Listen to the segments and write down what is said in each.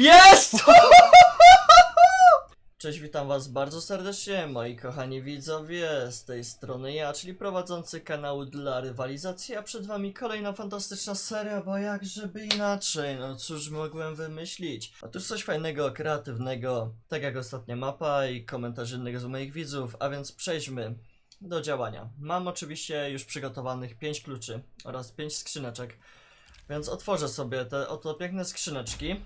Jest! Cześć, witam was bardzo serdecznie, moi kochani widzowie, z tej strony ja, czyli prowadzący kanał dla rywalizacji, a przed wami kolejna fantastyczna seria, bo jak żeby inaczej, no cóż mogłem wymyślić. Otóż coś fajnego, kreatywnego, tak jak ostatnia mapa i komentarz innych z moich widzów, a więc przejdźmy do działania. Mam oczywiście już przygotowanych 5 kluczy oraz 5 skrzyneczek, więc otworzę sobie te oto piękne skrzyneczki.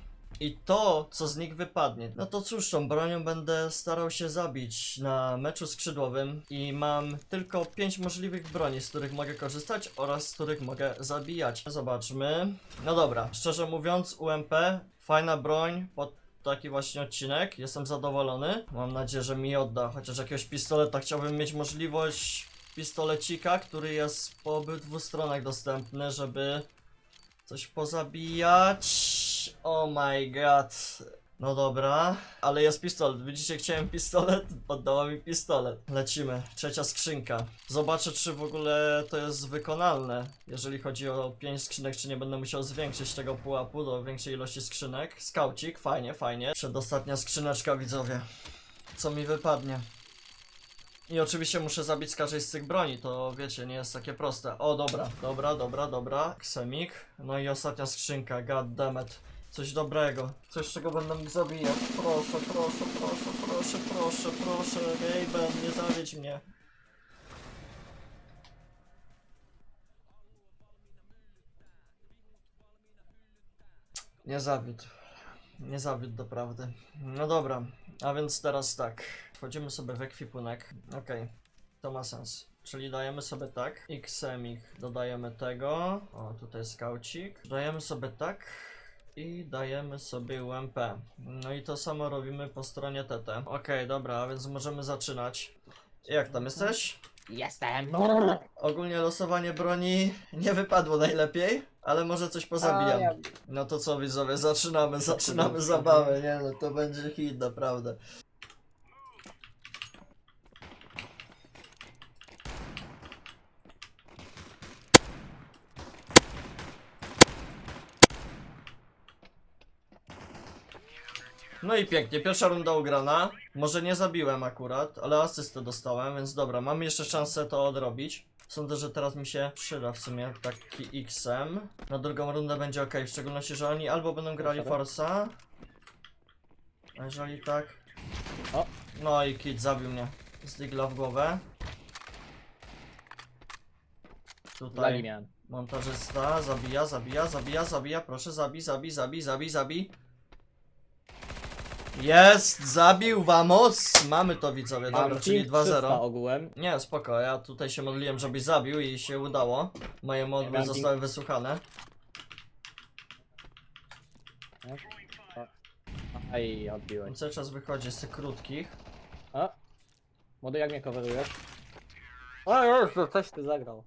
I to, co z nich wypadnie, no to cóż, tą bronią będę starał się zabić na meczu skrzydłowym i mam tylko 5 możliwych broni, z których mogę korzystać oraz z których mogę zabijać. Zobaczmy. No dobra, szczerze mówiąc, UMP, fajna broń pod taki właśnie odcinek, jestem zadowolony. Mam nadzieję, że mi odda chociaż jakiegoś pistoleta. Chciałbym mieć możliwość pistolecika, który jest po obydwu stronach dostępny, żeby Coś pozabijać. Oh my god. No dobra, ale jest pistolet. Widzicie, chciałem pistolet, oddała mi pistolet. Lecimy. Trzecia skrzynka. Zobaczę, czy w ogóle to jest wykonalne. Jeżeli chodzi o 5 skrzynek, czy nie będę musiał zwiększyć tego pułapu do większej ilości skrzynek. Skaucik, fajnie, fajnie. Przedostatnia skrzyneczka, widzowie. Co mi wypadnie? I oczywiście muszę zabić z każdej z tych broni, to wiecie, nie jest takie proste. O, dobra, dobra, dobra, dobra. Ksemik. No i ostatnia skrzynka, god damn it. Coś dobrego, coś czego będę mógł zabijać. Proszę, proszę, proszę, proszę, proszę, proszę, Raven, nie zawiedź mnie. Nie zawiódł. Nie zawiódł doprawdy. No dobra, a więc teraz tak. Wchodzimy sobie w ekwipunek. Okej, to ma sens. Czyli dajemy sobie tak. Xemik dodajemy tego. O, tutaj skaucik. Dajemy sobie tak. I dajemy sobie UMP. No i to samo robimy po stronie TT. Okej, dobra, a więc możemy zaczynać. Jak tam jesteś? Jestem. Ogólnie losowanie broni nie wypadło najlepiej, ale może coś pozabijam. No to co widzowie, zaczynamy, zaczynamy zabawę, nie no, to będzie hit, naprawdę. No i pięknie, pierwsza runda ugrana. Może nie zabiłem akurat, ale asystę dostałem, więc dobra, mam jeszcze szansę to odrobić. Sądzę, że teraz mi się przyda w sumie taki XM. Na drugą rundę będzie ok, w szczególności, że oni albo będą grali. Forsa. A jeżeli tak. No i Kid zabił mnie. Z digla w głowę. Tutaj miałem. montażysta zabija, zabija, zabija, zabija. Proszę, zabij, zabij, zabij, zabij, zabij. Jest! Zabił, vamos! Mamy to widzowie, dobra, Mam czyli ping 300 2-0. ogółem. Nie, spoko, ja tutaj się modliłem, żebyś zabił i się udało. Moje modły zostały wysłuchane. Aj, odbiłeś. Cały czas wychodzi z tych krótkich. A? Młody, jak mnie coverujesz? O, już, to coś ty zagrał.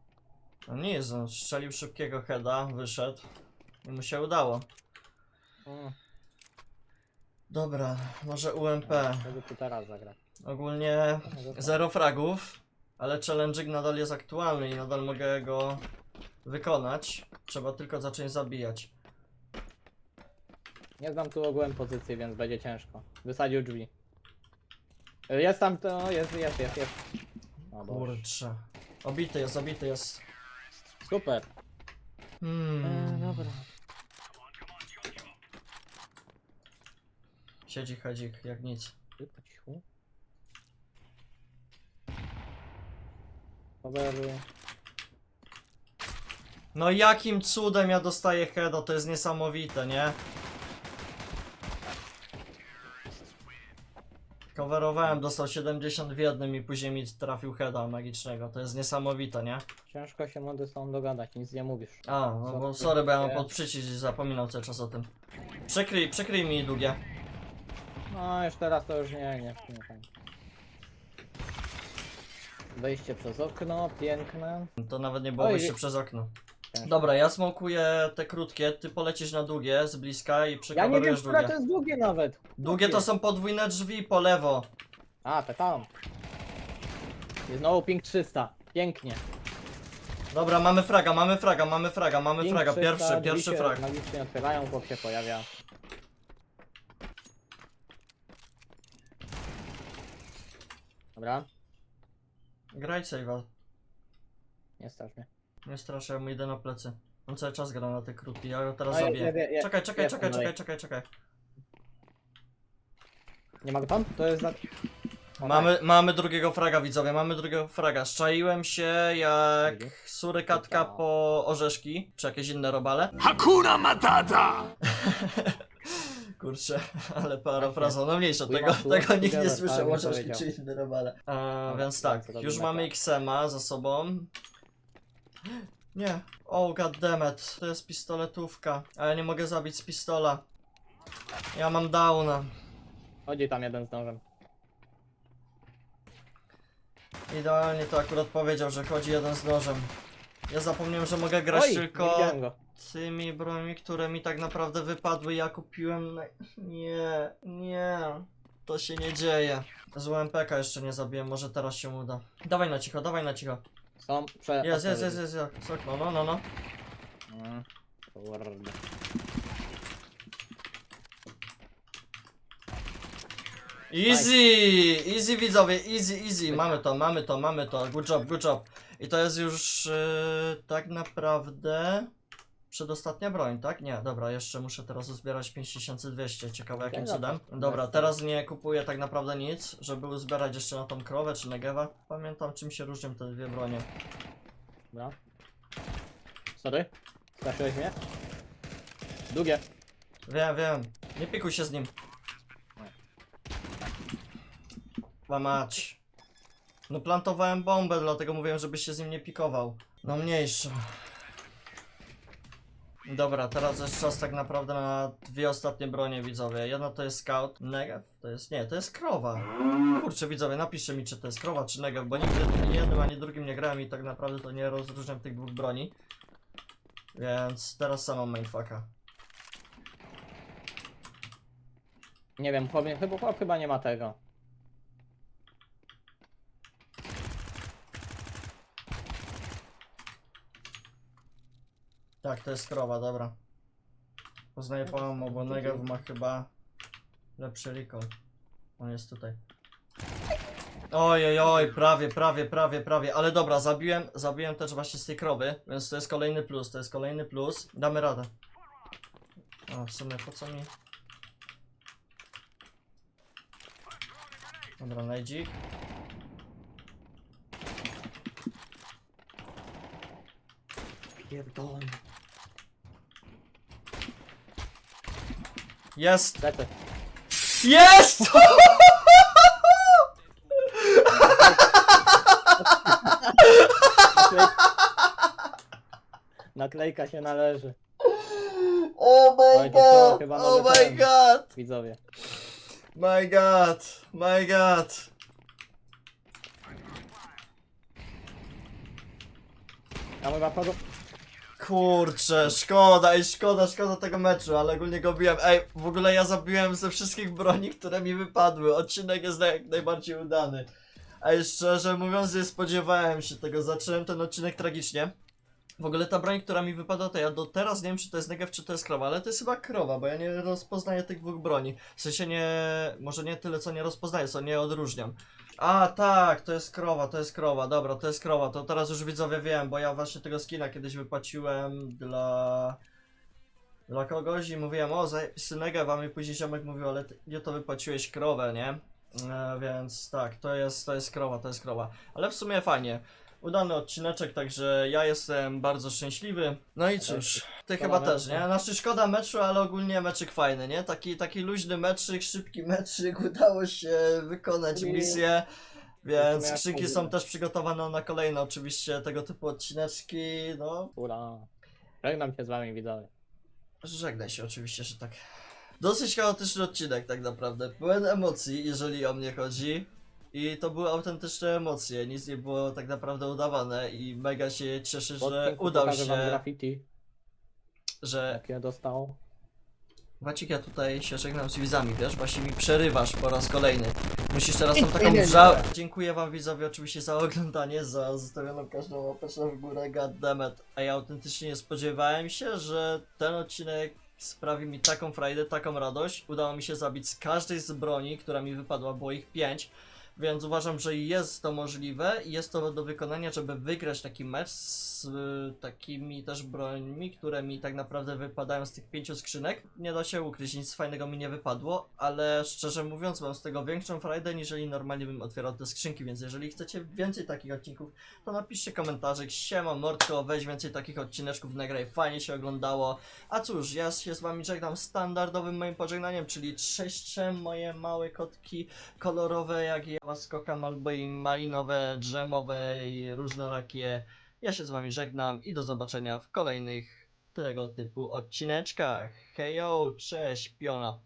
No nic, no, strzelił szybkiego heada, wyszedł. I mu się udało. Mm, Dobra, może UMP. Teraz zagra. Ogólnie zero fragów, ale challenge'ik nadal jest aktualny i nadal mogę go wykonać. Trzeba tylko zacząć zabijać. Nie znam tu ogółem pozycji, więc będzie ciężko. Wysadził drzwi. Y, Jest tam to, jest, jest, jest, jest. O, Boże. Kurczę. Obity jest, obity jest. Super. Hmm. E, dobra. Siedzi hedzik, jak nic. Ty po cichu. No jakim cudem ja dostaję heada, to jest niesamowite, nie? Coverowałem, dostał 70 w jednym i później mi trafił heada magicznego, to jest niesamowite, nie? Ciężko się młody z tą dogadać, nic nie mówisz. A, no bo Sorry, bo ja mam pod przycisk i zapominał cały czas o tym. Przekryj, przekryj mi długie. No już teraz to już nie, nie, fajnie. Wejście przez okno, piękne. To nawet nie było Oj, wyjście przez okno. Ciężko. Dobra, ja smokuję te krótkie, ty polecisz na długie z bliska i Ja nie wiem, przekoverujesz które długie. to jest długie nawet. Długie to są podwójne drzwi po lewo. A, te tam. Jest znowu ping 300. Pięknie. Dobra, mamy fraga, mamy fraga, mamy fraga, mamy Ping fraga. 300, Pierwszy, drzwi pierwszy się frag. Magicznie otwierają, chłop się pojawia. Dobra, Graj save'a. nie strasz mnie. Nie straszę, ja mu idę na plecy. On cały czas gra na te krótki, ja go teraz je- zabiję. je- Czekaj, czekaj, jest czekaj, on czekaj, czekaj, czekaj. Nie ma go tam? To jest za... O, Mamy, mamy drugiego fraga, widzowie, mamy drugiego fraga. Szczaiłem się jak surykatka po orzeszki, czy jakieś inne robale. Hakuna Matata! Kurczę, ale parafraza, no mniejsza, We tego, must work tego nikt nie together, słyszał, tak orzeszki czy robale. A, Dobra, więc tak, tak, już robimy mamy tak. Xema za sobą. Nie, oh goddammit, to jest pistoletówka, a ja nie mogę zabić z pistola. Ja mam downa. Chodzi tam jeden z nożem. Idealnie to akurat powiedział, że chodzi jeden z nożem. Ja zapomniałem, że mogę grać Oj, nie tylko widziałem go. Tymi brońmi, które mi tak naprawdę wypadły. Ja kupiłem. Na... Nie, nie. To się nie dzieje. Z UMPK jeszcze nie zabiłem, może teraz się uda. Dawaj na cicho, dawaj na cicho. Są prze... Jest, jest, jest, jest, jest. jest. No, no, no, no. Mm, Kurde. Easy! Easy widzowie, easy, easy. Mamy to, mamy to, mamy to. Good job, good job. I to jest już yy, tak naprawdę przedostatnia broń, tak? Nie, dobra, jeszcze muszę teraz uzbierać 5200. Ciekawe jakim Okej, cudem. dobra. Dobra, Jasne. teraz nie kupuję tak naprawdę nic, żeby uzbierać jeszcze na tą krowę czy negewa. Pamiętam czym się różnią te dwie bronie. Dobra. Sorry. Straszyłeś mnie? Długie. Wiem, wiem. Nie pikuj się z nim. Ma mać. No plantowałem bombę, dlatego mówiłem, żebyś się z nim nie pikował. No mniejsza. Dobra, teraz jest czas tak naprawdę na dwie ostatnie bronie widzowie. Jedna to jest scout, negev, to jest, nie, to jest krowa. Kurczę widzowie, napiszcie mi czy to jest krowa czy negev, bo nigdy jednym ani drugim nie grałem i tak naprawdę to nie rozróżniam tych dwóch broni. Więc teraz sam mam mindfucka. Nie wiem, chłop, chyba, chyba nie ma tego. Tak, to jest krowa, dobra. Poznaję po ammo, bo Negaw ma chyba lepszy recall. On jest tutaj. Oj, oj, oj, prawie, prawie, prawie, prawie, ale dobra, zabiłem, zabiłem też właśnie z tej krowy, więc to jest kolejny plus, to jest kolejny plus. Damy radę. A, w sumie po co mi... Dobra, najdzik. Pierdolę. Jest! Lecę. Jest! Naklej... Naklejka się należy, Oh my Oj, to co, god! chyba Oh my ten. god! widzowie. My god! My god! A mój kogo? Kurczę, szkoda i szkoda, szkoda tego meczu, ale ogólnie go biłem. Ej, w ogóle ja zabiłem ze wszystkich broni, które mi wypadły. Odcinek jest jak najbardziej udany. Ej, szczerze mówiąc, nie spodziewałem się tego. Zacząłem ten odcinek tragicznie. W ogóle ta broń, która mi wypadła, to ja do teraz nie wiem, czy to jest negev, czy to jest krowa, ale to jest chyba krowa, bo ja nie rozpoznaję tych dwóch broni. W sensie nie, może nie tyle, co nie rozpoznaję, co nie odróżniam. A, tak, to jest krowa, to jest krowa, dobra, to jest krowa, to teraz już widzowie wiem, bo ja właśnie tego skina kiedyś wypłaciłem dla... Dla kogoś i mówiłem, o, zajebisty negev, a mi później ziomek mówił, ale nie to wypłaciłeś krowę, nie? E, więc tak, to jest, to jest krowa, to jest krowa. Ale w sumie fajnie. Udany odcineczek, także ja jestem bardzo szczęśliwy. No i cóż, ty chyba też, nie? Znaczy szkoda meczu, ale ogólnie meczyk fajny, nie? Taki, taki luźny meczyk, szybki meczyk, udało się wykonać misję. Więc mówimy. są też przygotowane na kolejne oczywiście tego typu odcineczki, no. Ura. Żegnam się z wami widzowie. Żegnaj się oczywiście, że tak. Dosyć chaotyczny odcinek tak naprawdę. Pełen emocji, jeżeli o mnie chodzi. I to były autentyczne emocje, nic nie było tak naprawdę udawane i mega się cieszę, W że odcinku udał pokażę wam się, graffiti, że... jakie dostał. Wacik, ja tutaj się żegnam z widzami, wiesz? Właśnie mi przerywasz po raz kolejny. Musisz teraz tą taką żał... Dziękuję wam widzowie oczywiście za oglądanie, za zostawioną każdą łapeczkę w górę, goddammit. A ja autentycznie nie spodziewałem się, że ten odcinek sprawi mi taką frajdę, taką radość. Udało mi się zabić z każdej z broni, która mi wypadła, było ich pięć. Więc uważam, że jest to możliwe i jest to do wykonania, żeby wygrać taki mecz z y, takimi też brońmi, które mi tak naprawdę wypadają z tych pięciu skrzynek. Nie da się ukryć, nic fajnego mi nie wypadło, ale szczerze mówiąc mam z tego większą frajdę, niżeli normalnie bym otwierał te skrzynki, więc jeżeli chcecie więcej takich odcinków, to napiszcie komentarzyk, siema mordko, weź więcej takich odcineczków, nagraj, fajnie się oglądało. A cóż, ja się z wami żegnam standardowym moim pożegnaniem, czyli trzeszcze moje małe kotki kolorowe, jak ja was kocham, albo i malinowe, dżemowe i różnorakie. Ja się z wami żegnam i do zobaczenia w kolejnych tego typu odcineczkach. Hejo, cześć, piona.